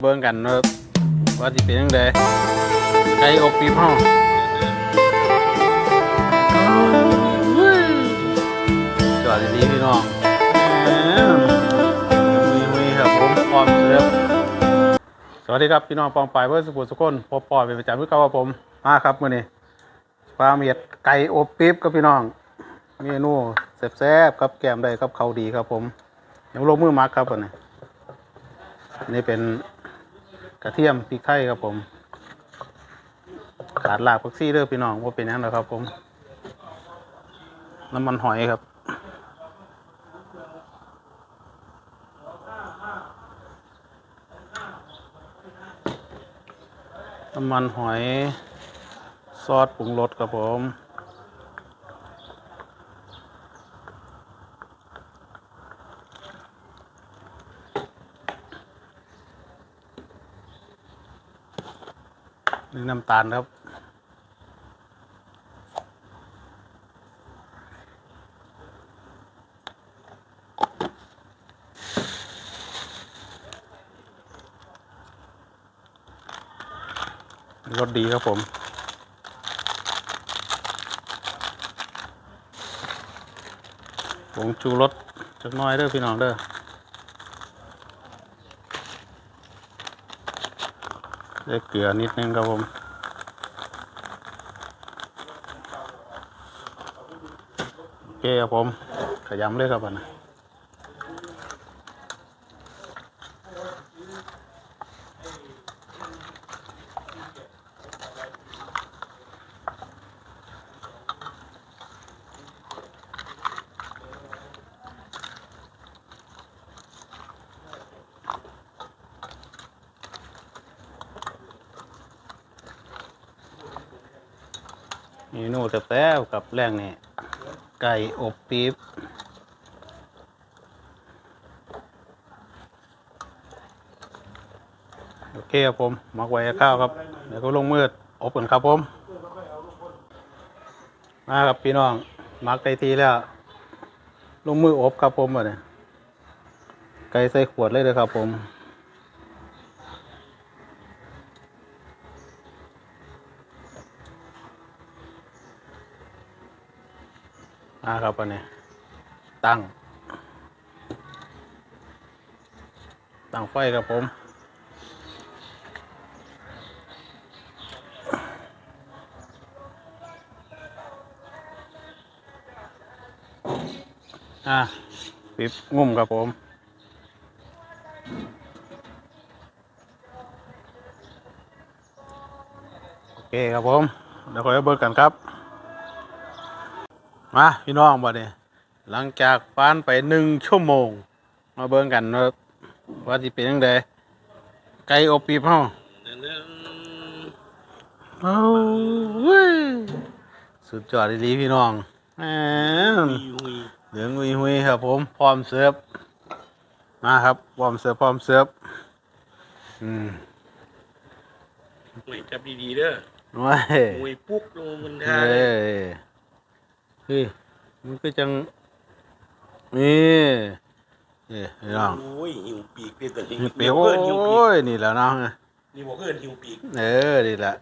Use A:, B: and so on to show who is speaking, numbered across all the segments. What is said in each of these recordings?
A: เบิ่งกันว่าว่าสิเป็นจังไดไก่อบปีบเฮาจอดดีๆพี่น้องแหมมีๆครับผมพร้อมเสิร์ฟสวัสดีครับพี่น้องปองปายเพื่อสุขุมสุขคนพบปอยเป็นประจำทุกเก่าว่าผมมาครับมื้อนี้ปลาเมียดไก่อบปี๊บครับพี่น้องเมนูแซ่บๆครับแกมได้ครับเขาดีครับผมยังลงมือมักครับอันนี้นี่เป็น กระเทียมพริกไทยครับผมขาดลากผักซี่เด้อพี่น้องว่าเป็นยังหรอกครับผม น้ำมันหอยครับ น้ำมันหอย ซอสปรุงรสครับผม นี่น้ำตาลครับ รสดีครับผมผงชูรสจักน้อยเด้อพี่น้องเด้อ เกลือนิดนึงครับผมโอเคครับผมขยำเลยครับอันนะ เมนูแซ่บกับแรงนี่ไก่อบปี๊บโอเคครับผมมักไว้ข้าวครับเดี๋ยวก็ลงมืดอบกันครับผม มาครับพี่น้องมักไก่ทีแล้ว ลงมืออบครับผมอ่เนี่ยไก่ใส่ขวดเลยเลยครับผม ครับอันนี้ตั้ง ตั้งไฟครับผมอะปิดงุ่มครับผมโอเคครับผมเดี๋ยวคอยเบิกกันครับ มาพี่น้องบ่เนี่ยหลังจากผ่านไปหนึ่งชั่วโมง มาเบิ่งกันว่าว่าสิเป็นยังไงไก่อบปีบเฮาโอ้ยสุดยอดดีๆพี่น้องแหมเหลืองหุยหุยๆครับผมพร้อมเสิร์ฟมาครับพร้อมเสิร์ฟพร้อมเสิร์ฟอืม
B: ไม่จับดีๆเด้อ
A: ว้าย
B: มวยปุ๊บลงมัน
A: เฮ้
B: ท่าเลย
A: ยเฮ้ยมันก็จังนี่นี่พี่น้อง
B: โอ้ยหิวปีกเป็นตัวนี้
A: นี่เปียว
B: เพื่อนหิวปี
A: โอ้
B: ก
A: ยนี่แหล้วเนาะ
B: นี่บอกเพื่อนหิวปีก
A: เออนี่แหละ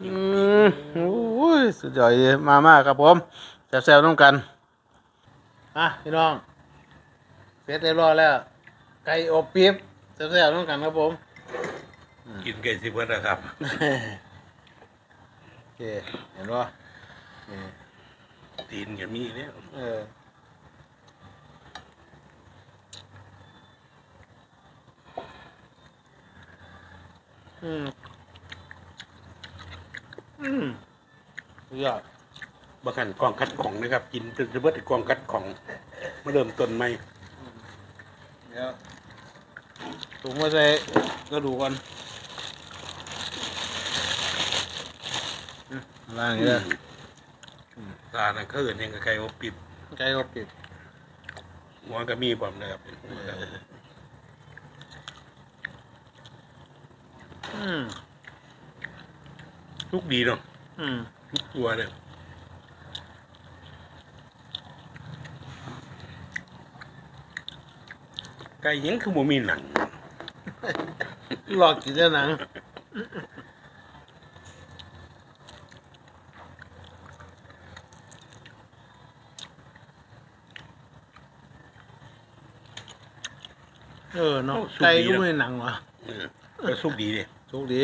B: นี่
A: อื
B: หิวปีก
A: มโอ้ยสุดยอดเลยมามากครับผมแซ่บๆต้องกันอะพี่น้องเสร็จเรียบร้อยแล้วไก่อบปี๊บแซ่บๆต้องกันครับผม
B: กินไก่สิเบิร์นะครับ
A: โอเคเห็นป่ะนี่
B: ตีนกับมีเนี่ย
A: เอออืม อืมสุดยอด
B: บางขันกองคัดของนะครับ กินจนจะเบิร์กองคัดของมาเริ่มต้นใหม่
A: เดี๋ยวถุงมาใส่กระดูกก่อนอืมล่างนี้เลย
B: ตาน่ะเขาเอื่นยังกับไก่อบปิด
A: ไก่ก็ปิด
B: หัวก็มีบอมนะครับ
A: อืม
B: ทุกดีเนาะ
A: อืม
B: ทุกตัวเลยไก่ยังคือบ่มีหนัง
C: หลอกกินแล้วหนัง เออเนาะไก่ก็ไม่หนังวะ
B: เออก็สุกดีเลย
C: โชคดี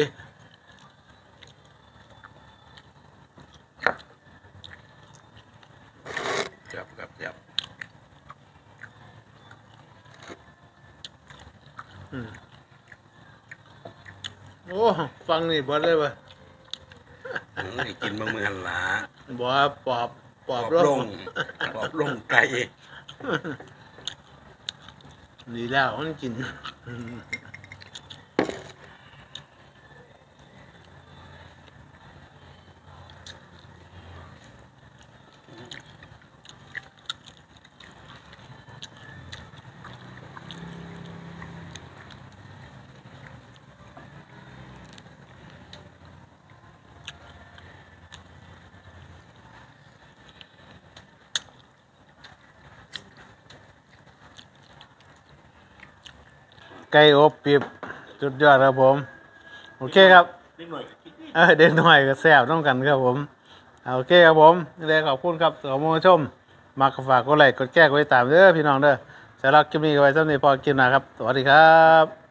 B: จับครับจับ
C: อืมโอ้ฟังนี่บอเลยวะ
B: อืมให้กินบางมือหันหลา
C: บอปอบปอบ
B: ล
C: ล
B: ง
C: ง
B: ปอบลงไก่
C: ดีแล้วมันกิน
A: ไก่อบปีบสุดยอดครับผม โอเคครับ
B: นิดหน่อยก็กินนิด
A: เออเด็กหน่อยก็แซ่บต้องกันครับผมเอาโอเคครับผมนี่เลยขอบคุณครับสำหรับผู้ชม มากฝากกดไลค์กดแก้กดติดตามเด้อพี่น้องเด้อสำหรับคลิปนี้ก็ไว้สำหรับนี้พอกินนะครับ สวัสดีครับ